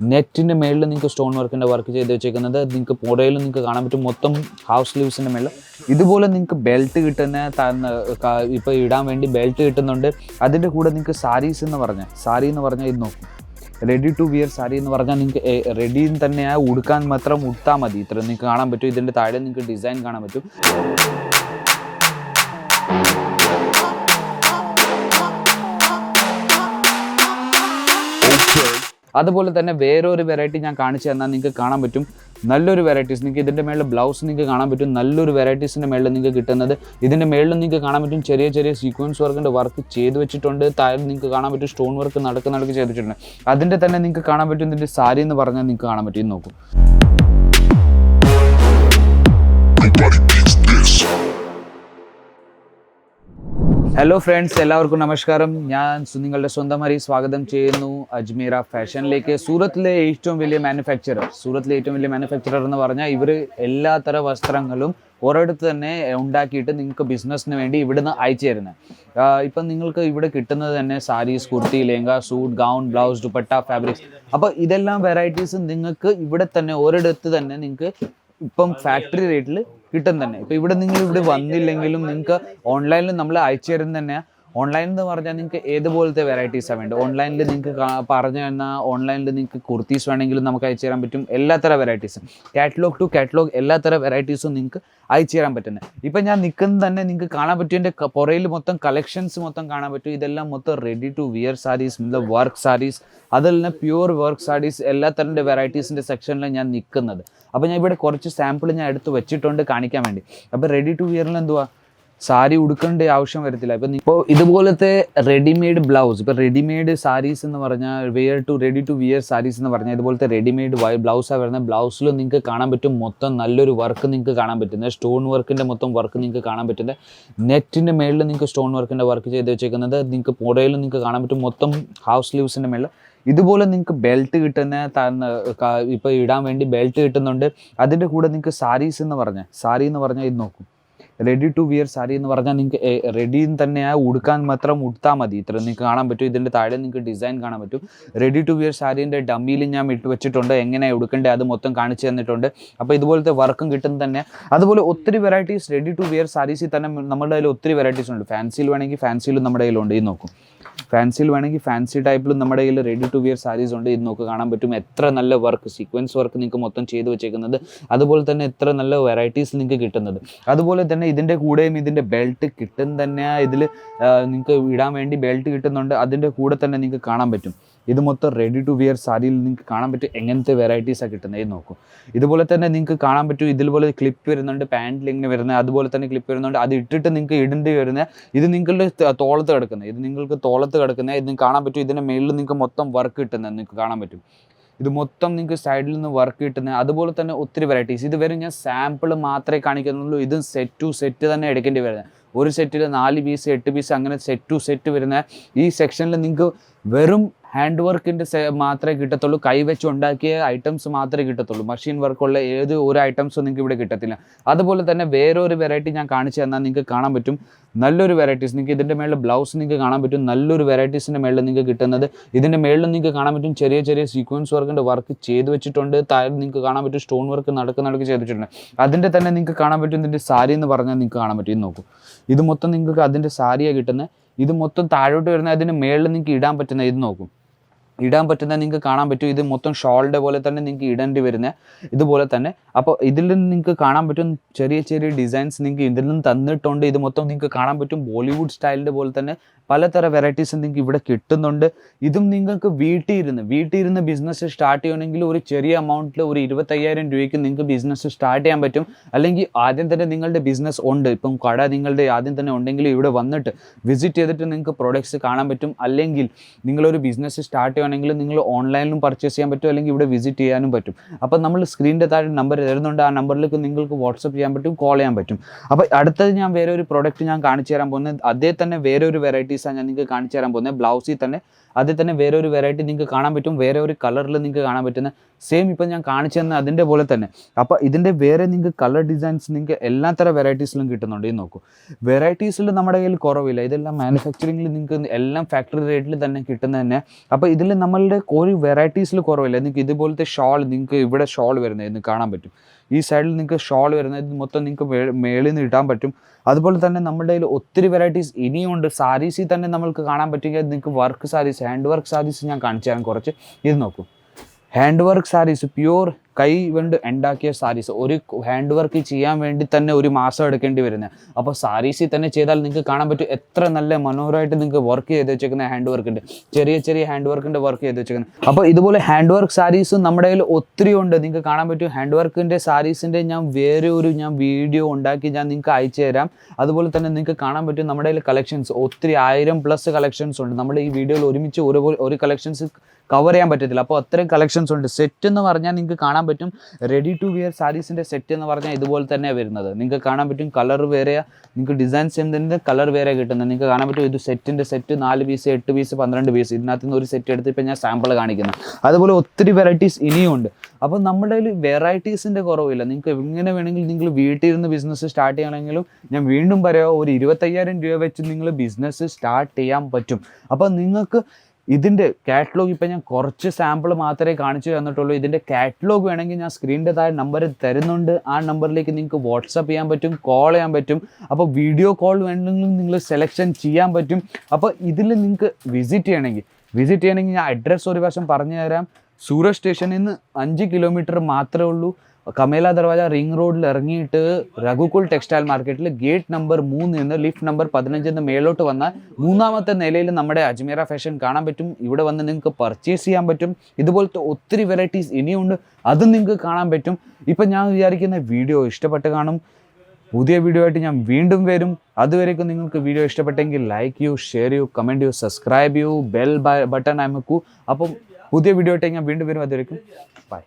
നെറ്റിന്റെ മേളിൽ നിങ്ങൾക്ക് സ്റ്റോൺ വർക്കിന്റെ വർക്ക് ചെയ്ത് വെച്ചേക്കുന്നത് നിങ്ങൾക്ക് പുറയിൽ നിങ്ങൾക്ക് കാണാൻ പറ്റും. മൊത്തം ഹാഫ് സ്ലീവ്സിന്റെ മേളിൽ ഇതുപോലെ നിങ്ങൾക്ക് ബെൽറ്റ് കിട്ടുന്ന ഇപ്പോൾ ഇടാൻ വേണ്ടി ബെൽറ്റ് കിട്ടുന്നുണ്ട്. അതിന്റെ കൂടെ നിങ്ങൾക്ക് സാരീസ് എന്ന് പറഞ്ഞാൽ സാരി എന്ന് പറഞ്ഞാൽ ഇത് നോക്കും. റെഡി ടു വിയർ സാരി എന്ന് പറഞ്ഞാൽ നിങ്ങൾക്ക് റെഡി തന്നെയാണ് ഉടുക്കാൻ മാത്രം ഉടുത്താൽ മതി. ഇത്ര നിങ്ങൾക്ക് കാണാൻ പറ്റും. ഇതിന്റെ താഴെ നിങ്ങൾക്ക് ഡിസൈൻ കാണാൻ പറ്റും. അതുപോലെ തന്നെ വേറൊരു വെറൈറ്റി ഞാൻ കാണിച്ചു തന്നാൽ നിങ്ങൾക്ക് കാണാൻ പറ്റും. നല്ലൊരു വെറൈറ്റീസ് നിങ്ങൾക്ക് ഇതിന്റെ മേളിൽ ബ്ലൗസ് നിങ്ങൾക്ക് കാണാൻ പറ്റും. നല്ലൊരു വെറൈറ്റീസിന്റെ മേളിൽ നിങ്ങൾക്ക് കിട്ടുന്നത്. ഇതിന്റെ മേളിൽ നിങ്ങൾക്ക് കാണാൻ പറ്റും. ചെറിയ ചെറിയ സീക്വൻസ് വർക്കിന്റെ വർക്ക് ചെയ്ത് വെച്ചിട്ടുണ്ട്. താഴെ നിങ്ങൾക്ക് കാണാൻ പറ്റും. സ്റ്റോൺ വർക്ക് നടക്ക് നടക്ക് ചെയ്തിട്ടുണ്ട് അതിന്റെ തന്നെ നിങ്ങൾക്ക് കാണാൻ പറ്റും. ഇതിന്റെ സാരി എന്ന് പറഞ്ഞാൽ നിങ്ങൾക്ക് കാണാൻ പറ്റും. നോക്കൂ. ഹലോ ഫ്രണ്ട്സ് എല്ലാവർക്കും നമസ്കാരം. ഞാൻ നിങ്ങളുടെ സ്വന്തം ഹരി സ്വാഗതം ചെയ്യുന്നു. അജ്മീറ ഫാഷനിലേക്ക്. സൂറത്തിലെ ഏറ്റവും വലിയ മാനുഫാക്ചറർ സൂറത്തിലെ ഏറ്റവും വലിയ മാനുഫാക്ചറർ എന്ന് പറഞ്ഞാൽ ഇവർ എല്ലാത്തര വസ്ത്രങ്ങളും ഒരിടത്ത് തന്നെ ഉണ്ടാക്കിയിട്ട് നിങ്ങൾക്ക് ബിസിനസ്സിന് വേണ്ടി ഇവിടുന്ന് അയച്ചു തരുന്നത് ഇപ്പം നിങ്ങൾക്ക് ഇവിടെ കിട്ടുന്നത് തന്നെ saris kurti lehenga suit gown blouse dupatta fabrics അപ്പോൾ ഇതെല്ലാം വെറൈറ്റീസ് നിങ്ങൾക്ക് ഇവിടെ തന്നെ ഒരിടത്ത് തന്നെ നിങ്ങൾക്ക് ഇപ്പം ഫാക്ടറി റേറ്റിൽ കിട്ടും തന്നെ ഇപ്പൊ ഇവിടെ നിങ്ങൾ ഇവിടെ വന്നില്ലെങ്കിലും നിങ്ങൾക്ക് ഓൺലൈനിൽ നമ്മൾ അയച്ചു തരുന്ന തന്നെ ഓൺലൈൻ എന്ന് പറഞ്ഞാൽ നിങ്ങൾക്ക് ഏതുപോലത്തെ വെറൈറ്റീസാണ് വേണ്ടത്? ഓൺലൈനിൽ നിങ്ങൾക്ക് പറഞ്ഞു തന്നാൽ ഓൺലൈനിൽ നിങ്ങൾക്ക് കുർത്തീസ് വേണമെങ്കിലും നമുക്ക് അയച്ചു തരാൻ പറ്റും. എല്ലാത്തര വെറൈറ്റീസും കാറ്റലോഗ് ടു കാറ്റലോഗ് എല്ലാത്തര വെറൈറ്റീസും നിങ്ങൾക്ക് അയച്ചു തരാൻ പറ്റുന്നത് ഇപ്പം ഞാൻ നിൽക്കുന്നത് തന്നെ നിങ്ങൾക്ക് കാണാൻ പറ്റും. എന്റെ പുറയിൽ മൊത്തം കളക്ഷൻസ് മൊത്തം കാണാൻ പറ്റും. ഇതെല്ലാം മൊത്തം ready to wear saris means work saris അതിൽ തന്നെ പ്യുവർ വർക്ക് സാരീസ് എല്ലാ തരന്റെ വെറൈറ്റീസിന്റെ സെക്ഷനിലാണ് ഞാൻ നിൽക്കുന്നത് അപ്പോൾ ഞാൻ ഇവിടെ കുറച്ച് സാമ്പിൾ ഞാൻ എടുത്ത് വെച്ചിട്ടുണ്ട് കാണിക്കാൻ വേണ്ടി. അപ്പോൾ റെഡി ടു വിയറിൽ എന്തുവാ? സാരി ഉടുക്കേണ്ട ആവശ്യം വരത്തില്ല. ഇപ്പം ഇപ്പോൾ ഇതുപോലത്തെ റെഡിമെയ്ഡ് ബ്ലൗസ് ഇപ്പോൾ റെഡിമെയ്ഡ് സാരീസ് എന്ന് പറഞ്ഞാൽ wear to ready to wear saris എന്ന് പറഞ്ഞാൽ ഇതുപോലത്തെ റെഡിമെയ്ഡ് ബ്ലൗസാണ് വരുന്ന ബ്ലൗസിൽ നിങ്ങൾക്ക് കാണാൻ പറ്റും. മൊത്തം നല്ലൊരു വർക്ക് നിങ്ങൾക്ക് കാണാൻ പറ്റുന്നത് സ്റ്റോൺ വർക്കിന്റെ മൊത്തം വർക്ക് നിങ്ങൾക്ക് കാണാൻ പറ്റുന്നത് നെറ്റിന്റെ മേളിൽ നിങ്ങൾക്ക് സ്റ്റോൺ വർക്കിന്റെ വർക്ക് ചെയ്ത് വെച്ചേക്കുന്നത് നിങ്ങൾക്ക് പുറയിൽ നിങ്ങൾക്ക് കാണാൻ പറ്റും. മൊത്തം ഹൗസ് സ്ലീവ്സിന്റെ മേളിൽ ഇതുപോലെ നിങ്ങൾക്ക് ബെൽറ്റ് കിട്ടുന്ന ഇപ്പോൾ ഇടാൻ വേണ്ടി ബെൽറ്റ് കിട്ടുന്നുണ്ട്. അതിന്റെ കൂടെ നിങ്ങൾക്ക് സാരീസ് എന്ന് പറഞ്ഞാൽ സാരി എന്ന് പറഞ്ഞാൽ ഇത് നോക്കും. റെഡി ടു വിയർ സാരി എന്ന് പറഞ്ഞാൽ നിങ്ങൾക്ക് റെഡി തന്നെയാ ഉടുക്കാൻ മാത്രം ഉടുത്താൽ മതി. ഇത്ര നിങ്ങൾക്ക് കാണാൻ പറ്റും. ഇതിന്റെ താഴെ നിങ്ങൾക്ക് ഡിസൈൻ കാണാൻ പറ്റും. റെഡി ടു വിയർ സാരീന്റെ ഡമ്മിയിൽ ഞാൻ ഇട്ട് വെച്ചിട്ടുണ്ട്. എങ്ങനെയാണ് ഉടുക്കേണ്ടത് അത് മൊത്തം കാണിച്ചു തന്നിട്ടുണ്ട്. അപ്പോൾ ഇതുപോലത്തെ വർക്കും കിട്ടുന്നത് തന്നെ. അതുപോലെ ഒത്തിരി വെറൈറ്റീസ് റെഡി ടു വിയർ സാരീസിൽ തന്നെ നമ്മുടെ കയ്യിൽ ഒത്തിരി വെറൈറ്റീസ് ഉണ്ട്. ഫാൻസിയിൽ വേണമെങ്കിൽ ഫാൻസിയിലും നമ്മുടെ കയ്യിലുണ്ട്. ഈ നോക്കും. ഫാൻസിയിൽ വേണമെങ്കിൽ ഫാൻസി ടൈപ്പിൽ നമ്മുടെ കയ്യിൽ റെഡി ടു വിയർ സാരീസ് ഉണ്ട്. ഇത് നോക്ക് കാണാൻ പറ്റും. എത്ര നല്ല വർക്ക് സീക്വൻസ് വർക്ക് നിങ്ങൾക്ക് മൊത്തം ചെയ്ത് വെച്ചേക്കുന്നത്. അതുപോലെ തന്നെ എത്ര നല്ല വെറൈറ്റീസ് നിങ്ങൾക്ക് കിട്ടുന്നത്. അതുപോലെ തന്നെ ഇതിന്റെ കൂടെയും ഇതിന്റെ ബെൽറ്റ് കിട്ടും തന്നെ ഇതിൽ നിങ്ങൾക്ക് ഇടാൻ വേണ്ടി ബെൽറ്റ് കിട്ടുന്നുണ്ട്. അതിന്റെ കൂടെ തന്നെ നിങ്ങൾക്ക് കാണാൻ പറ്റും. ഇത് മൊത്തം റെഡി ടു വിയർ സാരിയിൽ നിങ്ങൾക്ക് കാണാൻ പറ്റും എങ്ങനത്തെ വെറൈറ്റീസാണ് കിട്ടുന്നത് നോക്കൂ. ഇതുപോലെ തന്നെ നിങ്ങൾക്ക് കാണാൻ പറ്റും ഇതുപോലെ ക്ലിപ്പ് വരുന്നുണ്ട് പാന്റിൽ ഇങ്ങനെ വരുന്നത് അതുപോലെ തന്നെ ക്ലിപ്പ് വരുന്നുണ്ട്. അത് ഇട്ടിട്ട് നിങ്ങൾക്ക് ഇടേണ്ടി വരുന്നത് ഇത് നിങ്ങളുടെ തോളത്ത് കിടക്കുന്നത് ഇത് നിങ്ങൾക്ക് തോളത്ത് കിടക്കുന്നത് ഇത് നിങ്ങൾക്ക് കാണാൻ പറ്റും ഇതിന്റെ മേളിൽ നിങ്ങൾക്ക് മൊത്തം വർക്ക് കിട്ടുന്നത് നിങ്ങൾക്ക് കാണാൻ പറ്റും. ഇത് മൊത്തം നിങ്ങൾക്ക് സൈഡിൽ നിന്ന് വർക്ക് കിട്ടുന്നത് അതുപോലെ തന്നെ ഒത്തിരി വെറൈറ്റീസ് ഇത് വരും ഞാൻ സാമ്പിൾ മാത്രമേ കാണിക്കുന്നുള്ളൂ ഇതും സെറ്റ് ടു സെറ്റ് തന്നെ എടുക്കേണ്ടി വരുന്നത്. ഒരു സെറ്റിൽ നാല് പീസ് എട്ട് പീസ് അങ്ങനെ സെറ്റ് ടു സെറ്റ് വരുന്ന ഈ സെക്ഷനിൽ നിങ്ങൾക്ക് വെറും ഹാൻഡ് വർക്കിന്റെ മാത്രമേ കിട്ടത്തുള്ളൂ. കൈവച്ച് ഉണ്ടാക്കിയ ഐറ്റംസ് മാത്രമേ കിട്ടത്തുള്ളൂ. മെഷീൻ വർക്കുള്ള ഏത് ഒരു ഐറ്റംസും നിങ്ങൾക്ക് ഇവിടെ കിട്ടത്തില്ല. അതുപോലെ തന്നെ വേറൊരു വെറൈറ്റി ഞാൻ കാണിച്ചു തന്നാൽ നിങ്ങൾക്ക് കാണാൻ പറ്റും. നല്ലൊരു വെറൈറ്റീസ് നിങ്ങൾക്ക് ഇതിന്റെ മേളിൽ ബ്ലൗസ് നിങ്ങൾക്ക് കാണാൻ പറ്റും. നല്ലൊരു വെറൈറ്റീസിന്റെ മേളിൽ നിങ്ങൾക്ക് കിട്ടുന്നത്. ഇതിന്റെ മേളിൽ നിങ്ങൾക്ക് കാണാൻ പറ്റും. ചെറിയ ചെറിയ സീക്വൻസ് വർക്കിന്റെ വർക്ക് ചെയ്ത് വെച്ചിട്ടുണ്ട്. താഴെ നിങ്ങൾക്ക് കാണാൻ പറ്റും. സ്റ്റോൺ വർക്ക് നടക്ക് നടക്ക് ചെയ്തിട്ടുണ്ട്. അതിന്റെ തന്നെ നിങ്ങൾക്ക് കാണാൻ പറ്റും. ഇതിന്റെ സാരി എന്ന് പറഞ്ഞാൽ നിങ്ങൾക്ക് കാണാൻ പറ്റും. നോക്കൂ. ഇത് മൊത്തം നിങ്ങൾക്ക് അതിന്റെ സാരിയാണ് കിട്ടുന്നത് ഇത് മൊത്തം താഴോട്ട് വരുന്ന അതിന് മേളിൽ നിങ്ങൾക്ക് ഇടാൻ പറ്റുന്ന ഇത് നോക്കും. ഇടാൻ പറ്റുന്ന നിങ്ങൾക്ക് കാണാൻ പറ്റും. ഇത് മൊത്തം ഷോളിന്റെ പോലെ തന്നെ നിങ്ങൾക്ക് ഇടേണ്ടി വരുന്നത് ഇതുപോലെ തന്നെ. അപ്പോൾ ഇതിൽ നിന്ന് നിങ്ങൾക്ക് കാണാൻ പറ്റും ചെറിയ ചെറിയ ഡിസൈൻസ് നിങ്ങൾക്ക് ഇതിൽ നിന്ന് തന്നിട്ടുണ്ട്. ഇത് മൊത്തം നിങ്ങൾക്ക് കാണാൻ പറ്റും. ബോളിവുഡ് സ്റ്റൈലിന്റെ പോലെ തന്നെ പലതര വെറൈറ്റീസ് നിങ്ങൾക്ക് ഇവിടെ കിട്ടുന്നുണ്ട്. ഇതും നിങ്ങൾക്ക് വീട്ടിൽ ഇരുന്ന് വീട്ടിൽ ഇരുന്ന് ബിസിനസ് സ്റ്റാർട്ട് ചെയ്യണമെങ്കിൽ ഒരു ചെറിയ എമൗണ്ടിൽ ഒരു ഇരുപത്തയ്യായിരം രൂപയ്ക്ക് നിങ്ങൾക്ക് ബിസിനസ് സ്റ്റാർട്ട് ചെയ്യാൻ പറ്റും. അല്ലെങ്കിൽ ആദ്യം തന്നെ നിങ്ങളുടെ ബിസിനസ് ഉണ്ട്. ഇപ്പം കട നിങ്ങളുടെ ആദ്യം തന്നെ ഉണ്ടെങ്കിൽ ഇവിടെ വന്നിട്ട് വിസിറ്റ് ചെയ്തിട്ട് നിങ്ങൾക്ക് പ്രോഡക്റ്റ്സ് കാണാൻ പറ്റും. അല്ലെങ്കിൽ നിങ്ങളൊരു ബിസിനസ് സ്റ്റാർട്ട് ചെയ്യുകയാണെങ്കിൽ നിങ്ങൾ ഓൺലൈനിലും പർച്ചേസ് ചെയ്യാൻ പറ്റും അല്ലെങ്കിൽ ഇവിടെ വിസിറ്റ് ചെയ്യാനും പറ്റും. അപ്പോൾ നമ്മൾ സ്ക്രീനിന്റെ താഴെ നമ്പർ തരുന്നുണ്ട്. ആ നമ്പറിലേക്ക് നിങ്ങൾക്ക് വാട്സപ്പ് ചെയ്യാൻ പറ്റും കോൾ ചെയ്യാൻ പറ്റും. അപ്പോൾ അടുത്തത് ഞാൻ വേറെ ഒരു പ്രോഡക്റ്റ് ഞാൻ കാണിച്ചു തരാൻ പോകുന്നത്. അതേ തന്നെ വേറെ ഒരു വെറൈറ്റീസാണ് ഞാൻ നിങ്ങൾക്ക് കാണിച്ചു തരാൻ പോകുന്നത്. ബ്ലൗസിൽ തന്നെ. അതിൽ തന്നെ വേറെ ഒരു വെറൈറ്റി നിങ്ങൾക്ക് കാണാൻ പറ്റും. വേറെ ഒരു കളറിൽ നിങ്ങൾക്ക് കാണാൻ പറ്റുന്ന സെയിം ഇപ്പം ഞാൻ കാണിച്ചു തന്ന അതിന്റെ പോലെ തന്നെ. അപ്പോൾ ഇതിന്റെ വേറെ നിങ്ങൾക്ക് കളർ ഡിസൈൻസ് നിങ്ങൾക്ക് എല്ലാ തരം വെറൈറ്റീസിലും കിട്ടുന്നുണ്ട്. ഈ നോക്കൂ. വെറൈറ്റീസിൽ നമ്മുടെ കയ്യിൽ കുറവില്ല. ഇതെല്ലാം മാനുഫാക്ചറിങ്ങിൽ നിങ്ങൾക്ക് എല്ലാം ഫാക്ടറി റേറ്റിൽ തന്നെ കിട്ടുന്ന തന്നെ. അപ്പോൾ ഇതിൽ നമ്മളുടെ ഒരു വെറൈറ്റീസിൽ കുറവില്ല. നിങ്ങൾക്ക് ഇതുപോലത്തെ ഷോൾ നിങ്ങൾക്ക് ഇവിടെ ഷോൾ വരുന്നത് നിങ്ങൾക്ക് കാണാൻ പറ്റും. ഈ സൈഡിൽ നിങ്ങൾക്ക് ഷോൾ വരുന്നത് മൊത്തം നിങ്ങൾക്ക് മേളിൽ നിന്ന് ഇടാൻ പറ്റും. അതുപോലെ തന്നെ നമ്മുടെ കയ്യിൽ ഒത്തിരി വെറൈറ്റീസ് ഇനിയുണ്ട് സാരീസിൽ തന്നെ നമ്മൾക്ക് കാണാൻ പറ്റുമെങ്കിൽ നിങ്ങൾക്ക് work saris hand work saris ഞാൻ കാണിച്ചു തരാം കുറച്ച്. ഇത് നോക്കൂ. ഹാൻഡ് വർക്ക് സാരീസ് പ്യൂർ കൈ കൊണ്ട് ഉണ്ടാക്കിയ സാരീസ്. ഒരു ഹാൻഡ് വർക്ക് ചെയ്യാൻ വേണ്ടി തന്നെ ഒരു മാസം എടുക്കേണ്ടി വരുന്നത് അപ്പോൾ സാരീസിൽ തന്നെ ചെയ്താൽ നിങ്ങൾക്ക് കാണാൻ പറ്റും എത്ര നല്ല മനോഹരമായിട്ട് നിങ്ങൾക്ക് വർക്ക് ചെയ്ത് വെച്ചേക്കുന്ന ഹാൻഡ് വർക്ക് ഉണ്ട്. ചെറിയ ചെറിയ ഹാൻഡ് വർക്കിന്റെ വർക്ക് ചെയ്ത് വെച്ചേക്കുന്നത് അപ്പോൾ ഇതുപോലെ ഹാൻഡ് വർക്ക് സാരീസ് നമ്മുടെ കയ്യിൽ ഒത്തിരി ഉണ്ട്. നിങ്ങൾക്ക് കാണാൻ പറ്റും ഹാൻഡ് വർക്കിന്റെ സാരീസിന്റെ ഞാൻ വേറെ ഒരു ഞാൻ വീഡിയോ ഉണ്ടാക്കി ഞാൻ നിങ്ങൾക്ക് അയച്ചു തരാം. അതുപോലെ തന്നെ നിങ്ങൾക്ക് കാണാൻ പറ്റും നമ്മുടെ കയ്യിൽ കളക്ഷൻസ് ഒത്തിരി ആയിരം പ്ലസ് കളക്ഷൻസ് ഉണ്ട്. നമ്മൾ ഈ വീഡിയോയിൽ ഒരുമിച്ച് ഒരു ഒരു കളക്ഷൻസ് കവർ ചെയ്യാൻ പറ്റത്തില്ല. അപ്പോൾ അത്രയും കളക്ഷൻസ് ഉണ്ട്. സെറ്റ് എന്ന് പറഞ്ഞാൽ നിങ്ങൾക്ക് കാണാൻ പറ്റും. റെഡി ടു വിയർ സാരീസിന്റെ സെറ്റ് എന്ന് പറഞ്ഞാൽ ഇതുപോലെ തന്നെ വരുന്നത്. നിങ്ങൾക്ക് കാണാൻ പറ്റും കളർ വേറെ നിങ്ങൾക്ക് ഡിസൈൻ ചെയ്യുന്നതിന്റെ കളർ വേറെ കിട്ടുന്നത്. നിങ്ങൾക്ക് കാണാൻ പറ്റും ഇത് സെറ്റിന്റെ സെറ്റ് നാല് പീസ് എട്ട് പീസ് പന്ത്രണ്ട് പീസ് ഇതിനകത്ത് നിന്ന് ഒരു സെറ്റ് എടുത്ത് ഇപ്പം ഞാൻ സാമ്പിൾ കാണിക്കുന്നത് അതുപോലെ ഒത്തിരി വെറൈറ്റീസ് ഇനിയും ഉണ്ട്. അപ്പോൾ നമ്മുടെ കയ്യിൽ വെറൈറ്റീസിന്റെ കുറവില്ല. നിങ്ങൾക്ക് എങ്ങനെ വേണമെങ്കിൽ നിങ്ങൾ വീട്ടിൽ ഇരുന്ന് ബിസിനസ് സ്റ്റാർട്ട് ചെയ്യണമെങ്കിലും ഞാൻ വീണ്ടും പറയാം ഒരു ഇരുപത്തയ്യായിരം രൂപ വെച്ച് നിങ്ങൾ ബിസിനസ് സ്റ്റാർട്ട് ചെയ്യാൻ പറ്റും. അപ്പോൾ നിങ്ങൾക്ക് ഇതിന്റെ കാറ്റലോഗ് ഇപ്പം ഞാൻ കുറച്ച് സാമ്പിൾ മാത്രമേ കാണിച്ചു തന്നിട്ടുള്ളൂ. ഇതിന്റെ കാറ്റലോഗ് വേണമെങ്കിൽ ഞാൻ സ്ക്രീനിന്റെ താഴെ നമ്പർ തരുന്നുണ്ട്. ആ നമ്പറിലേക്ക് നിങ്ങൾക്ക് വാട്സപ്പ് ചെയ്യാൻ പറ്റും കോൾ ചെയ്യാൻ പറ്റും. അപ്പോൾ വീഡിയോ കോൾ വേണമെങ്കിൽ നിങ്ങൾ സെലക്ഷൻ ചെയ്യാൻ പറ്റും. അപ്പോൾ ഇതിൽ നിങ്ങൾക്ക് വിസിറ്റ് ചെയ്യണമെങ്കിൽ വിസിറ്റ് ചെയ്യണമെങ്കിൽ ഞാൻ അഡ്രസ്സ് ഒരു പ്രാവശ്യം പറഞ്ഞു തരാം സൂറത്ത് സ്റ്റേഷനിൽ നിന്ന് അഞ്ച് കിലോമീറ്റർ മാത്രമേ ഉള്ളൂ. കമേല ദർവാജ റിംഗ് റോഡിൽ ഇറങ്ങിയിട്ട് രഘുകുൽ ടെക്സ്റ്റൈൽ മാർക്കറ്റിൽ ഗേറ്റ് നമ്പർ മൂന്ന് നിന്ന് ലിഫ്റ്റ് നമ്പർ പതിനഞ്ചിൽ നിന്ന് മേലോട്ട് വന്നാൽ മൂന്നാമത്തെ നിലയിൽ നമ്മുടെ അജ്മീറ ഫാഷൻ കാണാൻ പറ്റും. ഇവിടെ വന്ന് നിങ്ങൾക്ക് പർച്ചേസ് ചെയ്യാൻ പറ്റും. ഇതുപോലത്തെ ഒത്തിരി വെറൈറ്റീസ് ഇനിയുണ്ട്. അതും നിങ്ങൾക്ക് കാണാൻ പറ്റും. ഇപ്പം ഞാൻ വിചാരിക്കുന്ന വീഡിയോ ഇഷ്ടപ്പെട്ട് കാണും. പുതിയ വീഡിയോ ആയിട്ട് ഞാൻ വീണ്ടും വരും. അതുവരേക്കും നിങ്ങൾക്ക് വീഡിയോ ഇഷ്ടപ്പെട്ടെങ്കിൽ ലൈക്ക് ചെയ്യൂ ഷെയർ ചെയ്യൂ കമന്റ് ചെയ്യൂ സബ്സ്ക്രൈബ് ചെയ്യൂ ബെൽ ബട്ടൺ അമക്കൂ. അപ്പം പുതിയ വീഡിയോ ആയിട്ട് ഞാൻ വീണ്ടും വരും. അതുവരേക്കും ബൈ